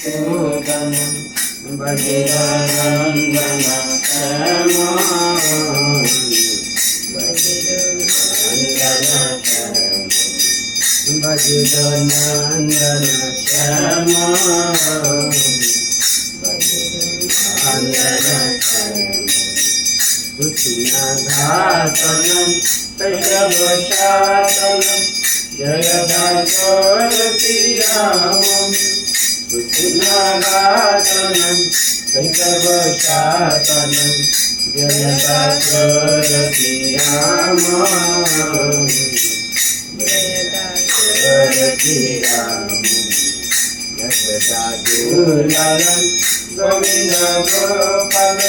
भूतम् बलिरनन्दनकरमाणि बलिरनन्दनकरमाणि बलिरनन्दनकरमाणि कृष्णघातनं तैरवशातनं जय भागवती रामम्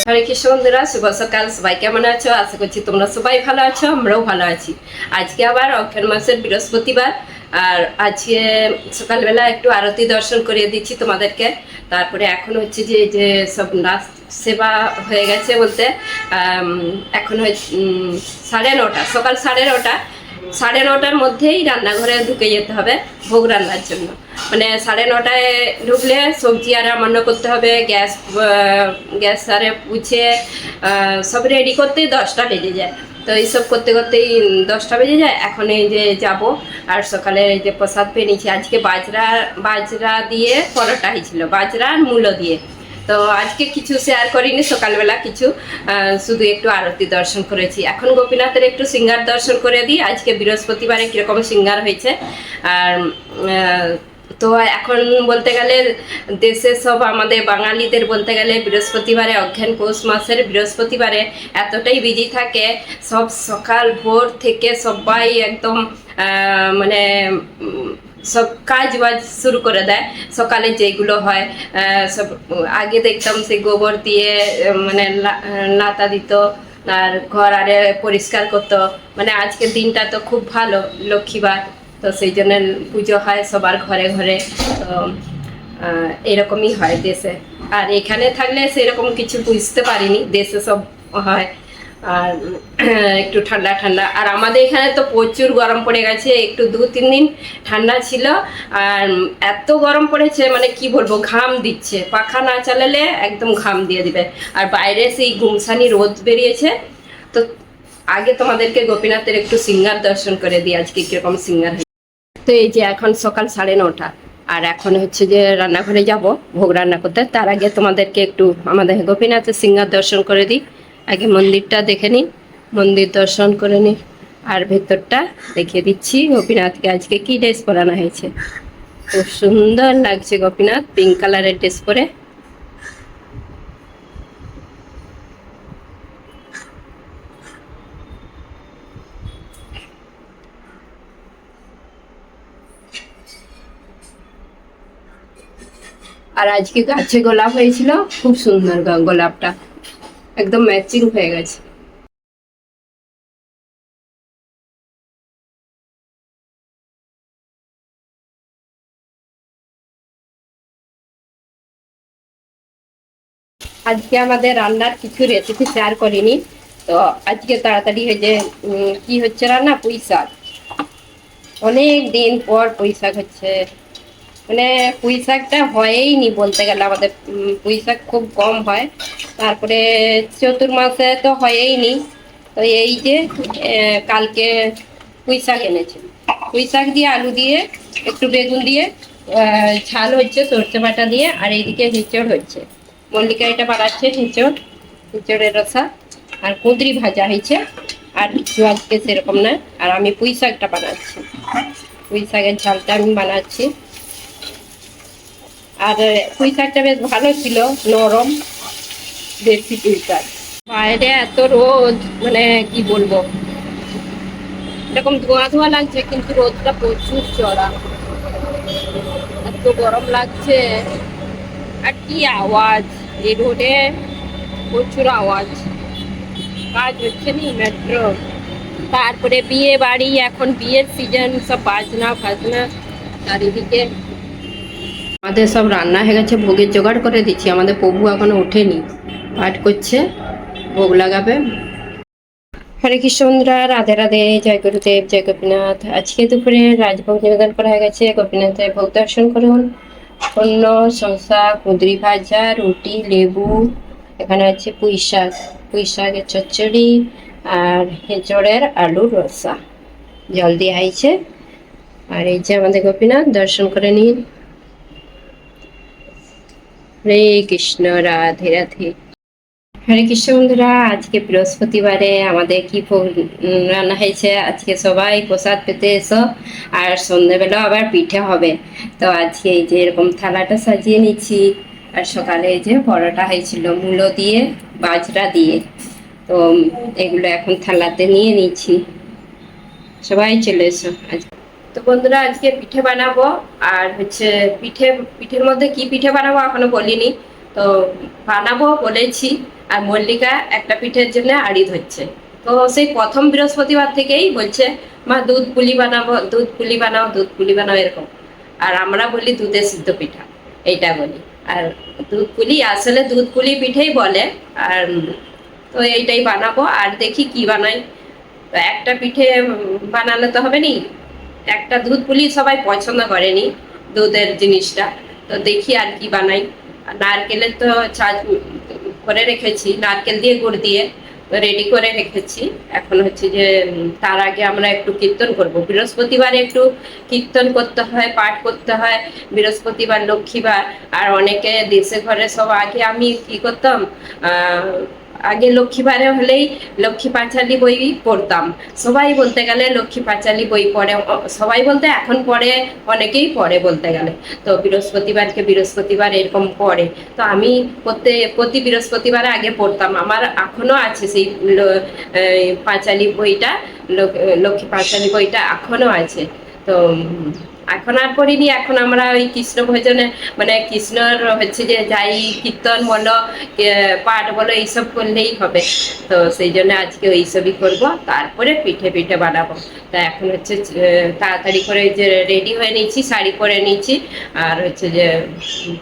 হরে কৃষ্ণ বন্ধুরা, শুভ সকাল। সবাই কেমন আছো? আশা করছি তোমরা সবাই ভালো আছো, আমরাও ভালো আছি। আজকে আবার অক্ষর মাসের বৃহস্পতিবার। আর আজকে সকালবেলা একটু আরতি দর্শন করিয়ে দিচ্ছি তোমাদেরকে। তারপরে এখন হচ্ছে যে যে সব নাচ সেবা হয়ে গেছে বলতে এখন সাড়ে নটা, সকাল সাড়ে নটা, সাড়ে নটার মধ্যেই রান্নাঘরে ঢুকে যেতে হবে ভোগ রান্নার জন্য। মানে সাড়ে নটায় ঢুকলে সবজি আর রান্না করতে হবে, গ্যাস গ্যাস আরে পুছে সব রেডি করতেই দশটা বেজে যায়। তো এইসব করতে করতেই দশটা বেজে যায়, এখন এই যে যাব, আর সকালে এই যে প্রসাদ পেয়ে নিয়েছি। আজকে বাজরা বাজরা দিয়ে পরোটা হয়েছিল, বাজরা আর মূলো দিয়ে। তো আজকে কিছু শেয়ার করিনি, সকালবেলা কিছু শুধু একটু আরতি দর্শন করেছি। এখন গোপীনাথের একটু সিঙ্গার দর্শন করে দিই। আজকে বৃহস্পতিবারে কীরকম সিঙ্গার হয়েছে, আর তো এখন বলতে গেলে দেশে সব আমাদের বাঙালিদের বলতে গেলে বৃহস্পতিবারে অজ্ঞান পৌষ মাসের বৃহস্পতিবারে এতটাই বিজি থাকে। সব সকাল ভোর থেকে সবাই একদম মানে সব কাজ বাজ শুরু করে দেয়। সকালে যেগুলো হয় সব, আগে দেখতাম সেই গোবর দিয়ে মানে লাতা দিত, আর ঘর আরে পরিষ্কার করতো। মানে আজকের দিনটা তো খুব ভালো, লক্ষ্মীবার। তো সেই জন্য পুজো হয় সবার ঘরে ঘরে। তো এরকমই হয় দেশে। আর এখানে থাকলে সেরকম কিছু বুঝতে পারিনি, দেশে সব হয়। আর, একটু ঠান্ডা ঠান্ডা। আর আমাদের এখানে তো প্রচুর গরম পড়ে গেছে, একটু দু, তিন দিন ঠান্ডা ছিল। আর এত গরম পড়েছে মানে কি বলব, ঘাম দিচ্ছে। পাখা না চালালে একদম ঘাম দিয়ে দিবে। আর বাইরে সেই গুমসানি রোদ বেরিয়েছে। তো আগে তোমাদেরকে গোপীনাথের একটু সিঙ্গার দর্শন করে দিই, আজকে কীরকম সিঙ্গার তো এই যে এখন সকাল সাড়ে নটা। আর এখন হচ্ছে যে রান্নাঘরে যাব, ভোগ রান্না করতে। তার আগে তোমাদেরকে একটু আমাদের গোপীনাথের সিঙ্গার দর্শন করে দিই। আগে মন্দিরটা দেখে নিই। মন্দির দর্শন করে নিই। আর ভেতরটা দেখে দিচ্ছি। গোপীনাথকে আজকে কি ড্রেস পরানো হয়েছে? খুব সুন্দর লাগছে গোপীনাথ। পিঙ্ক কালারের ড্রেস পরে। আর আজকে গাছে গোলাপ হয়েছিল, খুব সুন্দর গোলাপটা। একদম ম্যাচিং হয়ে গেছে। আজকে আমাদের রান্নার কিছু রেসিপি শেয়ার করিনি, তো আজকে তাড়াতাড়ি হয়ে যে কি হচ্ছে রান্না? পুঁই শাক অনেক দিন পর পুঁই শাক হচ্ছে। মানে পুঁই শাকটা হয়েই নি বলতে গেলে আমাদের পুঁই শাক খুব কম হয়। তারপরে চতুর্মাসে তো হয়েই নি। তো এই যে কালকে পুঁই শাক এনেছে। পুঁই শাক দিয়ে আলু দিয়ে, একটু বেগুন দিয়ে ঝাল হচ্ছে, সর্ষে বাটা দিয়ে, আর এইদিকে হিঁচড় হচ্ছে। মল্লিকা এটা বানাচ্ছে হিঁচড়, হিঁচড়ের রসা, আর কুঁদরি ভাজা হয়েছে। আর কিছু আজকে সেরকম না আর আমি পুঁই শাকটা বানাচ্ছি। পুঁই শাকের ঝালটা আমি বানাচ্ছি। আর পুঁই বেশ ভালো ছিল, নরম দেশি পুঁই বাইরে এত রোদ মানে কি বলব? এরকম ধোঁয়া ধোঁয়া লাগছে, কিন্তু রোদটা প্রচুর চড়া। এত গরম লাগছে। আর কি আওয়াজ? এই রোডে প্রচুর আওয়াজ। কাজ হচ্ছে নি মেট্রো তারপরে বিয়ে বাড়ি, এখন বিয়ের সিজন সব বাজনা ফাজনা চারিদিকে। আমাদের সব রান্না হয়ে গেছে, ভোগের জোগাড় করে দিচ্ছি। আমাদের প্রভু এখনও ওঠেনি। পাঠ করছে, ভোগ লাগাবে। হরে কৃষ্ণ বন্ধুরা, রাধে রাধে, জয় গুরুদেব, জয় গোপীনাথ। আজকে দুপুরে রাজভোগ নিবেদন করা হয়ে গেছে। গোপীনাথের ভোগ দর্শন করুন। অন্য শসা, কুঁদরি ভাজা, রুটি, লেবু, এখানে আছে পুঁই শাক। পুঁই শাকের চচ্চড়ি আর হেঁচড়ের আলুর রসা। জল দিয়ে আইছে। আর এই যে আমাদের গোপীনাথ, দর্শন করে নিন। হরে কৃষ্ণ, রাধে রাধে। হরে কৃষ্ণ বন্ধুরা, আজকে বৃহস্পতিবারে আমাদের কি রান্না হয়েছে? আজকে সবাই প্রসাদ পেতে এসো, আর সন্ধ্যেবেলা আবার পিঠে হবে। তো আজকে এই যে এরকম থালাটা সাজিয়ে নিচ্ছি, আর সকালে এই যে পরোটা হয়েছিল, মূলো দিয়ে, বাজরা দিয়ে। তো এগুলো এখন থালাতে নিয়ে নিচ্ছি। সবাই চলে এসো আজ তো বন্ধুরা, আজকে পিঠে বানাবো। আর হচ্ছে পিঠে, পিঠের মধ্যে কি পিঠে বানাবো এখনও বলিনি। তো বানাবো বলেছি। আর মল্লিকা একটা পিঠের জন্য আড়ি ধরছে। তো সেই প্রথম বৃহস্পতিবার থেকেই বলছে, মা, দুধ পুলি বানাবো, দুধ পুলি বানাও, দুধ পুলি বানাও, এরকম। আর আমরা বলি দুধের সিদ্ধ পিঠা। এইটা বলি। আর দুধ পুলি, আসলে দুধ পুলি পিঠেই বলে। আর তো এইটাই বানাবো। আর দেখি কি বানাই। একটা পিঠে বানালে তো হবে নি? একটা দুধ পুলি সবাই পছন্দ করেনি, দুধের জিনিসটা। তো দেখি আর কি বানাই। নারকেলের তো ছাঁচ করে রেখেছি, নারকেল দিয়ে গুড় দিয়ে রেডি করে রেখেছি। এখন হচ্ছে যে তার আগে আমরা একটু কীর্তন করব। বৃহস্পতিবার একটু কীর্তন করতে হয়, পাঠ করতে হয়। বৃহস্পতিবার, লক্ষ্মীবার। আর অনেকে দেশে ঘরে সব আগে আমি কি করতাম আগে লক্ষ্মীবারে হলেই লক্ষ্মী পাঁচালি বই পড়তাম। সবাই বলতে গেলে লক্ষ্মী পাঁচালি বই পড়ে সবাই বলতে এখন পড়ে, অনেকেই পড়ে বলতে গেলে। তো বৃহস্পতিবারকে বৃহস্পতিবার এরকম পড়ে। তো আমি প্রত্যেক প্রতি বৃহস্পতিবারে আগে পড়তাম। আমার এখনও আছে সেই পাঁচালি বইটা লক্ষ্মী পাঁচালি বইটা এখনও আছে। তো এখন আর করিনি এখন আমরা ওই কৃষ্ণ ভজনে মানে কৃষ্ণর হচ্ছে যে যাই কীর্তন বলো পাঠ বলো, এইসব করলেই হবে। তো সেই জন্য আজকে ওইসবই করব, তারপরে পিঠে পিঠে বানাবো। তা এখন হচ্ছে তাড়াতাড়ি করে যে রেডি হয়ে নিচ্ছি শাড়ি পরে নিচ্ছি আর হচ্ছে যে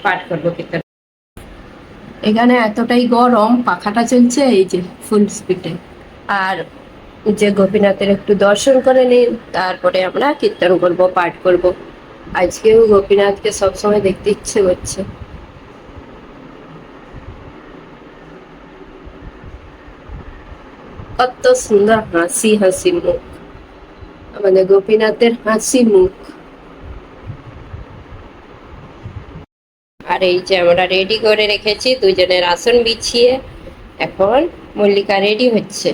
পাঠ করব কীর্তন। এখানে এতটাই গরম, পাখাটা চলছে, এই যে ফুল স্পিডে আর যে গোপীনাথের একটু দর্শন করে নিন তারপরে আমরা কীর্তন করব, পাঠ করব। আজকেও গোপীনাথকে সবসময় দেখতে ইচ্ছে করছে। কত সুন্দর হাসি হাসি মুখ। আমাদের গোপীনাথের হাসি মুখ। আর এই যে আমরা রেডি করে রেখেছি, দুজনের আসন বিছিয়ে, এখন মল্লিকা রেডি হচ্ছে।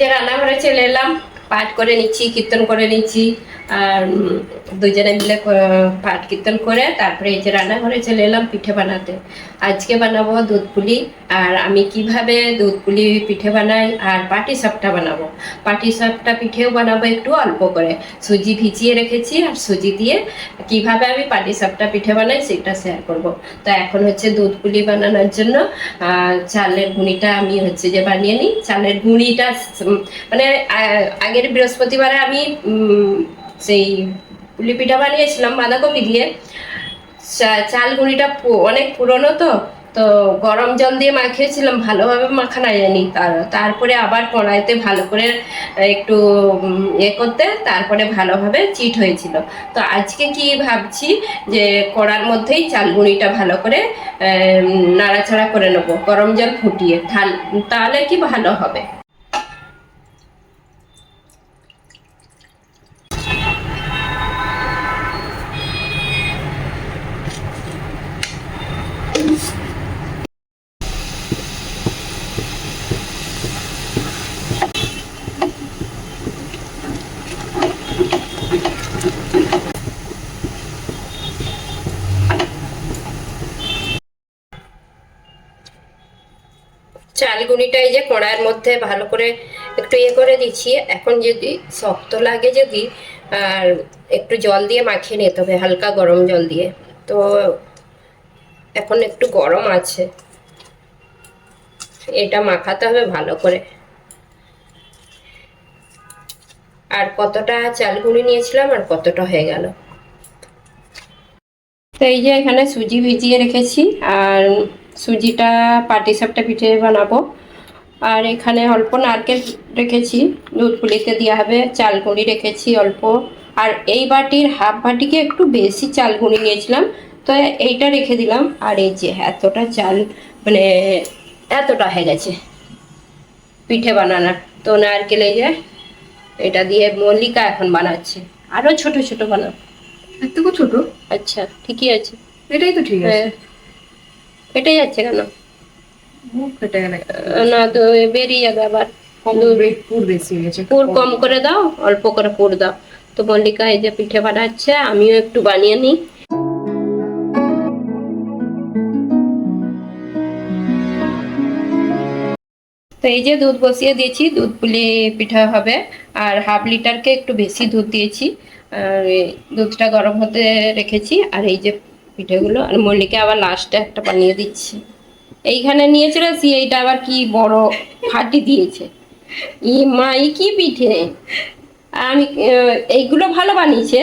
যে রান্নাঘরে চলে এলাম পাঠ করে নিচ্ছি কীর্তন করে নিচ্ছি। আর দুজনে মিলে পাঠ কীর্তন করে তারপরে এই যে রান্নাঘরে চলে এলাম পিঠে বানাতে। আজকে বানাবো দুধ পুলি, আর আমি কীভাবে দুধ পুলি পিঠে বানাই আর পাটি সাপটা বানাবো। পাটি সাপটা পিঠেও বানাবো একটু অল্প করে। সুজি ভিজিয়ে রেখেছি আর সুজি দিয়ে কীভাবে আমি পাটি সাপটা পিঠে বানাই সেটা শেয়ার করব। তো এখন হচ্ছে দুধ পুলি বানানোর জন্য চালের গুঁড়িটা আমি হচ্ছে যে বানিয়ে নিই। চালের গুঁড়িটা মানে আগের বৃহস্পতিবারে আমি সেই পুলি পিঠা বানিয়েছিলাম, বাঁধাকপি দিয়ে। চাল গুঁড়িটা অনেক পুরনো তো তো গরম জল দিয়ে মাখিয়েছিলাম, ভালোভাবে মাখানো যায়নি তার, তারপরে আবার কড়াইতে ভালো করে একটু ইয়ে করতে, তারপরে ভালোভাবে চিট হয়েছিল। তো আজকে কি ভাবছি যে কড়ার মধ্যেই চালগুঁড়িটা ভালো করে নাড়াচাড়া করে নেব, গরম জল ফুটিয়ে। তাহলে কি ভালো হবে? চালগুনিটা এই যে কড়াইয়ের মধ্যে ভালো করে একটু ইয়ে করে দিচ্ছি। এখন যদি শক্ত লাগে যদি, আর একটু জল দিয়ে মাখিয়ে নিতে হবে, হালকা গরম জল দিয়ে। তো এখন একটু গরম আছে। এটা মাখাতে হবে ভালো করে। আর কতটা চালগুঁড়ি নিয়েছিলাম আর কতটা হয়ে গেল। তো এই যে এখানে সুজি ভিজিয়ে রেখেছি। আর সুজিটা পাটি সাপটা পিঠে বানাবো। আর এখানে অল্প নারকেল রেখেছি দুধ পুলিতে দেওয়া হবে চাল গুঁড়ি রেখেছি অল্প। আর এই বাটির হাফ বাটিকে একটু বেশি চাল গুঁড়ি নিয়েছিলাম তো এইটা রেখে দিলাম। আর এই যে এতটা চাল মানে এতটা হয়ে গেছে পিঠে বানানোর। তো নারকেলে যে এটা দিয়ে মল্লিকা এখন বানাচ্ছে। আরও ছোট ছোট বানাও এত ছোট? আচ্ছা ঠিকই আছে। এটাই তো ঠিক আছে। কেটে যাচ্ছে কেন? মুখ ফেটে গেলে। না তো বেরিয়ে যাবে আবার। কম পুর বেশি পুর কম। করে দাও অল্প করে পুর দাও। তো মল্লিকা এই যে পিঠে বানাচ্ছে আমিও একটু বানিয়ে নিই। তো এই যে দুধ বসিয়ে দিয়েছি দুধ পুলি পিঠা হবে। আর হাফ লিটারকে একটু বেশি দুধ দিয়েছি। আর দুধটা গরম হতে রেখেছি। আর এই যে পিঠেগুলো। আর মল্লিকা আবার লাস্টে একটা বানিয়ে দিচ্ছি। এইখানে নিয়েছিল সি, এইটা আবার কি বড় ফাটি দিয়েছে। ই মা কি পিঠে? আমি এইগুলো ভালো বানিয়েছে।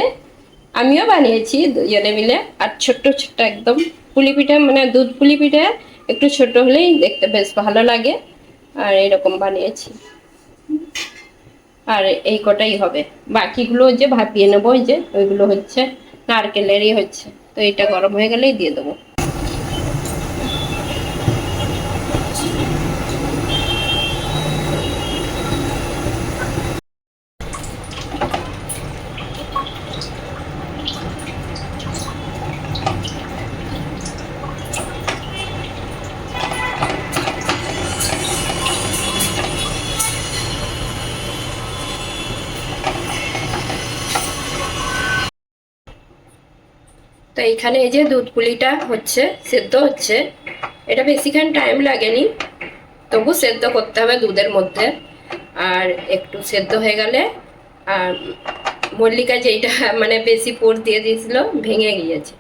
আমিও বানিয়েছি দুজনে মিলে। আর ছোট্ট ছোট্ট একদম পুলি পিঠে মানে দুধ পুলি পিঠে, একটু ছোট হলেই দেখতে বেশ ভালো লাগে। আর এরকম বানিয়েছি। আর এই কটাই হবে। বাকিগুলো যে ভাপিয়ে নেব যে, ওইগুলো হচ্ছে, নারকেলেরই হচ্ছে। তো এটা গরম হয়ে গেলেই দিয়ে দেবো। তো এইখানে এই যে দুধ পুলিটা হচ্ছে, সেদ্ধ হচ্ছে। এটা বেশিক্ষণ টাইম লাগেনি, তবু সেদ্ধ করতে হবে দুধের মধ্যে। আর একটু সেদ্ধ হয়ে গেলে, আর মল্লিকা যেইটা মানে বেশি পুর দিয়ে দিয়েছিল, ভেঙে গিয়েছে।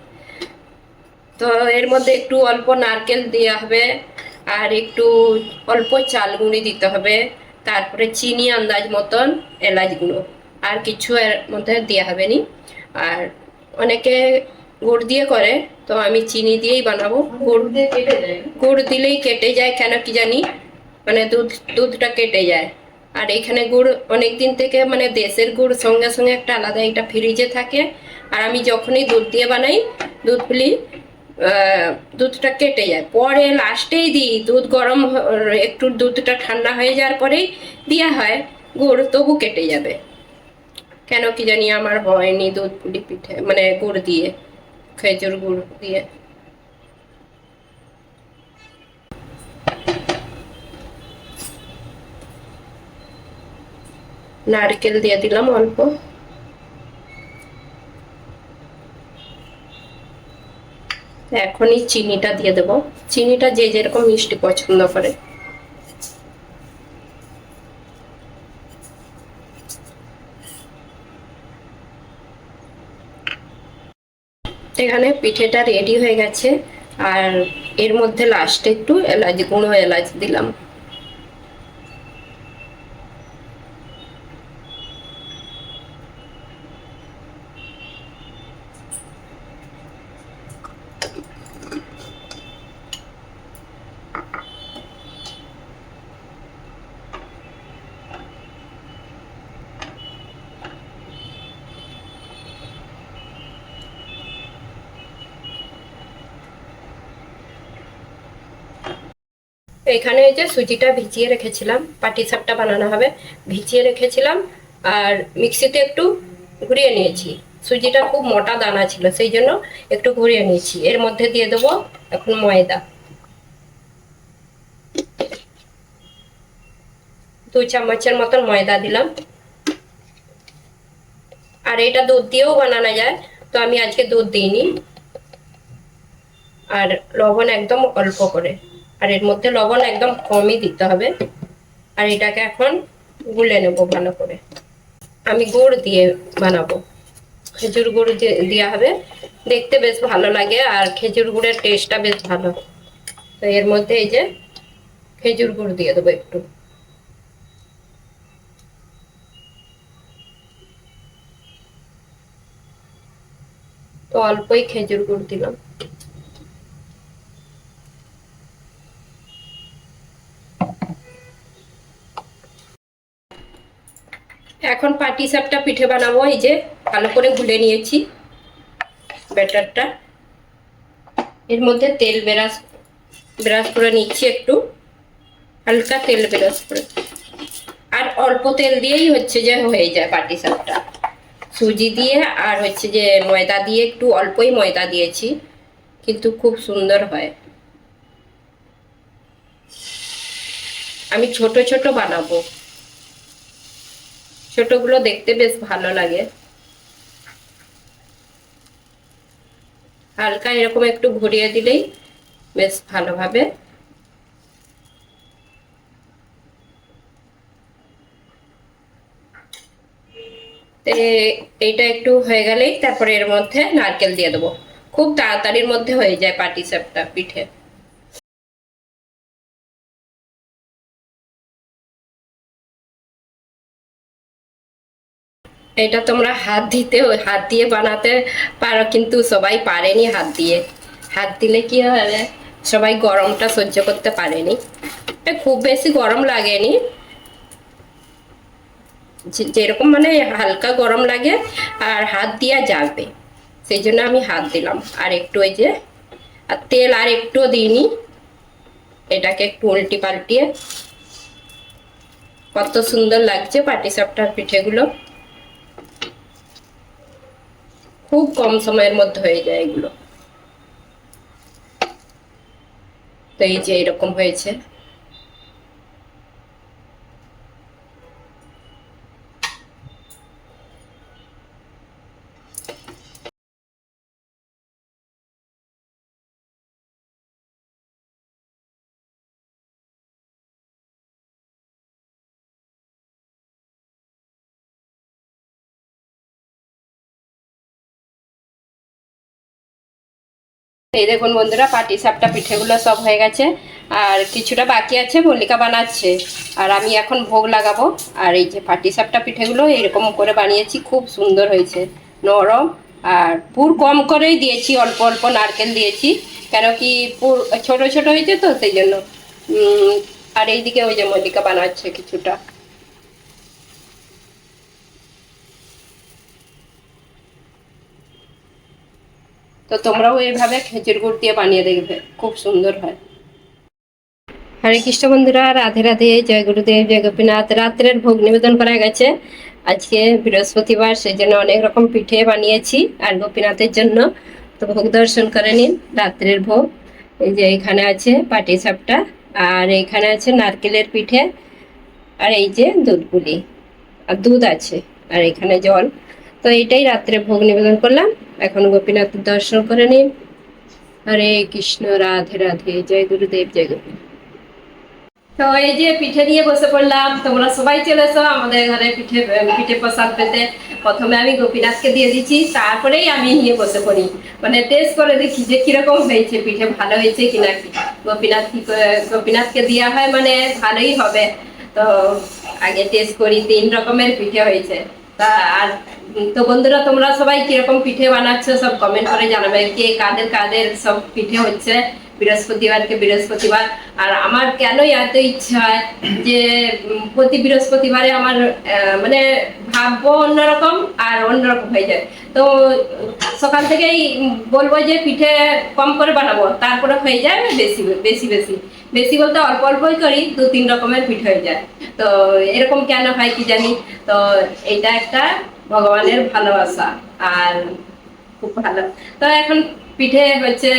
তো এর মধ্যে একটু অল্প নারকেল দেওয়া হবে, আর একটু অল্প চাল গুঁড়ি দিতে হবে। তারপরে চিনি আন্দাজ মতন এলাচ গুঁড়ো। আর কিছু এর মধ্যে দেওয়া হবে নি। আর অনেকে গুড় দিয়ে করে তো আমি চিনি দিয়েই বানাবো। গুড় দিয়ে কেটে যায় গুড় দিলেই কেটে যায় কেন কি জানি? মানে দুধ দুধটা কেটে যায়। আর এখানে গুড় অনেক দিন থেকে মানে দেশের গুড় সঙ্গে সঙ্গে একটা আলাদা এটা ফ্রিজে থাকে। আর আমি যখনই দুধ দিয়ে বানাই দুধ পুলি দুধটা কেটে যায়। পরে লাস্টেই দিই দুধ গরম একটু দুধটা ঠান্ডা হয়ে যাওয়ার পরেই দেওয়া হয় গুড় তবু কেটে যাবে। কেন কি জানি আমার হয়নি দুধ পুলি পিঠে মানে গুড় দিয়ে। খেজুর গুড় দিয়ে। নারকেল দিয়ে দিলাম অল্প। এখনই চিনিটা দিয়ে দেবো। চিনিটা যে যেরকম মিষ্টি পছন্দ করে। এখানে পিঠেটা রেডি হয়ে গেছে। আর এর মধ্যে লাস্টে একটু এলাচ গুঁড়ো এলাচ দিলাম। এখানে এই যে সুজিটা ভিজিয়ে রেখেছিলাম, পাটি সাপটা বানানো হবে। ভিজিয়ে রেখেছিলাম আর মিক্সিতে একটু ঘুরিয়ে নিয়েছি। সুজিটা খুব মোটা দানা ছিল, সেই জন্য একটু ঘুরিয়ে নিয়েছি। এর মধ্যে দিয়ে দেবো এখন ময়দা। দু চামচের মতন ময়দা দিলাম। আর এটা দুধ দিয়েও বানানো যায়, তো আমি আজকে দুধ দিইনি। আর লবণ একদম অল্প করে। আর এর মধ্যে লবণ একদম কমই দিতে হবে। আর এটাকে এখন গুলে নেব ভালো করে। আমি গুড় দিয়ে বানাবো। খেজুর গুড় দেওয়া হবে। দেখতে বেশ ভালো লাগে আর খেজুর গুড়ের টেস্টটা বেশ ভালো। তো এর মধ্যে এই যে খেজুর গুড় দিয়ে দেবো একটু। তো অল্পই খেজুর গুড় দিলাম। এখন পাটি সাপটা পিঠে বানাবো, এই যে ভালো করে গুলে নিয়েছি ব্যাটারটা। এর মধ্যে তেল বেরাস ব্রাশ করে নিচ্ছি একটু, হালকা তেল ব্রাশ করে। আর অল্প তেল দিয়েই হচ্ছে যে হয়ে যায় পাটি সাপটা। সুজি দিয়ে আর হচ্ছে যে ময়দা দিয়ে একটু অল্পই ময়দা দিয়েছি, কিন্তু খুব সুন্দর হয়। আমি ছোট ছোট বানাবো। ছোটগুলো দেখতে বেশ ভালো লাগে। হালকা এরকম একটু ঘুরিয়ে দিলেই বেশ ভালোভাবে। এইটা একটু হয়ে গেলেই তারপরে এর মধ্যে নারকেল দিয়ে দেবো। খুব তাড়াতাড়ির মধ্যে হয়ে যায় পাটি সাপটা পিঠে। এটা তোমরা হাত দিতে, হাত দিয়ে বানাতে পারো, কিন্তু সবাই পারেনি হাত দিয়ে। হাত দিলে কি হবে? সবাই গরমটা সহ্য করতে পারেনি। খুব বেশি গরম লাগেনি। যেরকম মানে হালকা গরম লাগে, আর হাত দিয়া যাবে সেই জন্য আমি হাত দিলাম। আর একটু ওই যে, আর তেল আর একটুও দিইনি। এটাকে একটু উল্টি পাল্টিয়ে কত সুন্দর লাগছে পাটিসাপটার পিঠেগুলো। খুব কম সময়ের মধ্যে হয়ে যায় এগুলো। তো এই যে এরকম হয়েছে। এই দেখুন বন্ধুরা, পাটি, সাপটা, পিঠেগুলো সব হয়ে গেছে। আর কিছুটা বাকি আছে, মল্লিকা বানাচ্ছে। আর আমি এখন ভোগ লাগাবো। আর এই যে পাটি, সাপটা, পিঠেগুলো এরকম করে বানিয়েছি, খুব সুন্দর হয়েছে। নরম আর পুর কম করেই দিয়েছি, অল্প অল্প নারকেল দিয়েছি। কেন কি পুর ছোট ছোট হয়েছে তো, সেই জন্য। আর এইদিকে ওই যে মল্লিকা বানাচ্ছে কিছুটা। তো তোমরাও এইভাবে খেজুর গুড় দিয়ে বানিয়ে দেখবে, খুব সুন্দর হয়। হরে কৃষ্ণ বন্ধুরা, রাধে রাধে, জয় গুরুদেব, জয় গোপীনাথ। রাত্রের ভোগ নিবেদন করা গেছে। আজকে বৃহস্পতিবার সেই জন্য অনেক রকম পিঠে বানিয়েছি আর গোপীনাথের জন্য। তো ভোগ দর্শন করে নিন, রাত্রের ভোগ। এই যে এখানে আছে পাটি সাপটা আর এখানে আছে নারকেলের পিঠে। আর এই যে দুধগুলি আর দুধ আছে আর এখানে জল। তো এইটাই রাত্রে ভোগ নিবেদন করলাম। এখন গোপীনাথের দর্শন করে নিন। হরে কৃষ্ণ, রাধে রাধে, জয় গুরুদেব, জয় গোপীনাথ তো এই যে পিঠে নিয়ে বসে পড়লাম, তোমরা সবাই চলে এসো আমাদের ঘরে পিঠে পিঠে প্রসাদ পেতে। প্রথমে আমি গোপীনাথকে দিয়ে দিচ্ছি, তারপরেই আমি নিয়ে বসে পড়ি। মানে টেস্ট করে দেখি যে কীরকম হয়েছে, পিঠে ভালো হয়েছে কিনা কি। গোপীনাথ কি গোপীনাথকে দেওয়া হয় মানে ভালোই হবে। তো আগে টেস্ট করি, তিন রকমের পিঠে হয়েছে। তা আর তো বন্ধুরা, তোমরা সবাই কীরকম পিঠে বানাচ্ছো সব কমেন্ট করে জানাবে। কে কাদের কাদের সব পিঠে হচ্ছে? বৃহস্পতিবারকে বৃহস্পতিবার। আর আমার কেন এত ইচ্ছা হয় যে প্রতি বৃহস্পতিবারে আমার মানে ভাববো অন্যরকম আর অন্যরকম হয়ে যায়। তো সকাল থেকেই বলব যে পিঠে কম করে বানাবো। তারপরে হয়ে যায় বেশি বেশি বেশি। বেশি বলতে অল্প অল্পই করি, দু তিন রকমের পিঠে হয়ে যায়। তো এরকম কেন হয় কি জানি? তো এটা একটা ভগবানের ভালোবাসা, আর খুব ভালো। তো এখন পিঠে হচ্ছে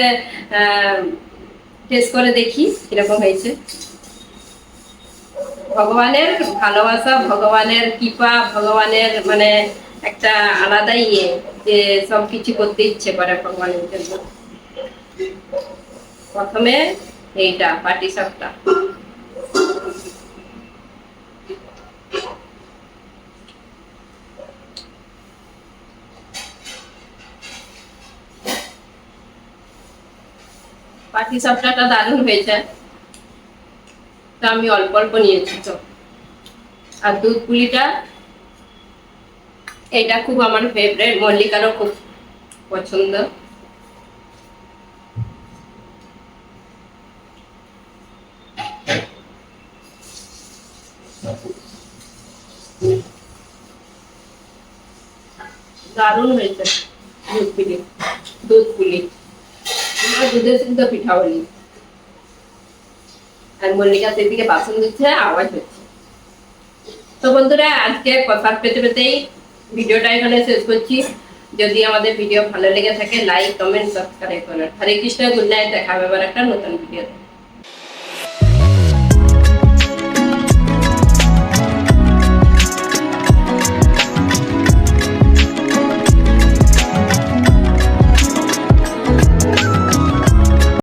টেস্ট করে দেখি কীরকম হয়েছে। ভগবানের ভালোবাসা, ভগবানের কৃপা, ভগবানের মানে একটা আলাদা ইয়ে যে সব কিছু করতে ইচ্ছে করে ভগবানের জন্য। প্রথমে এইটা পাটি সাপটা পাটি সাপটাটা দারুণ হয়েছে। তো আমি অল্প অল্প নিয়েছি তো। আর দুধ পুলিটা এটা খুব আমার ফেভারিট মল্লিকারও খুব পছন্দ। দারুণ হয়েছে দুধ পুলি দুধ পুলি আমরা দুধের সিদ্ধ পিঠা বলি। আর মল্লিকা সেদিকে বাসন দিচ্ছে আওয়াজ হচ্ছে। তো বন্ধুরা, আজকে কথা পেতে পেতেই ভিডিওটা এখানে শেষ করছি। যদি আমাদের ভিডিও ভালো লেগে থাকে লাইক কমেন্ট সাবস্ক্রাইব করুন হরে কৃষ্ণ গুড নাইট দেখা হবে একটা নতুন ভিডিও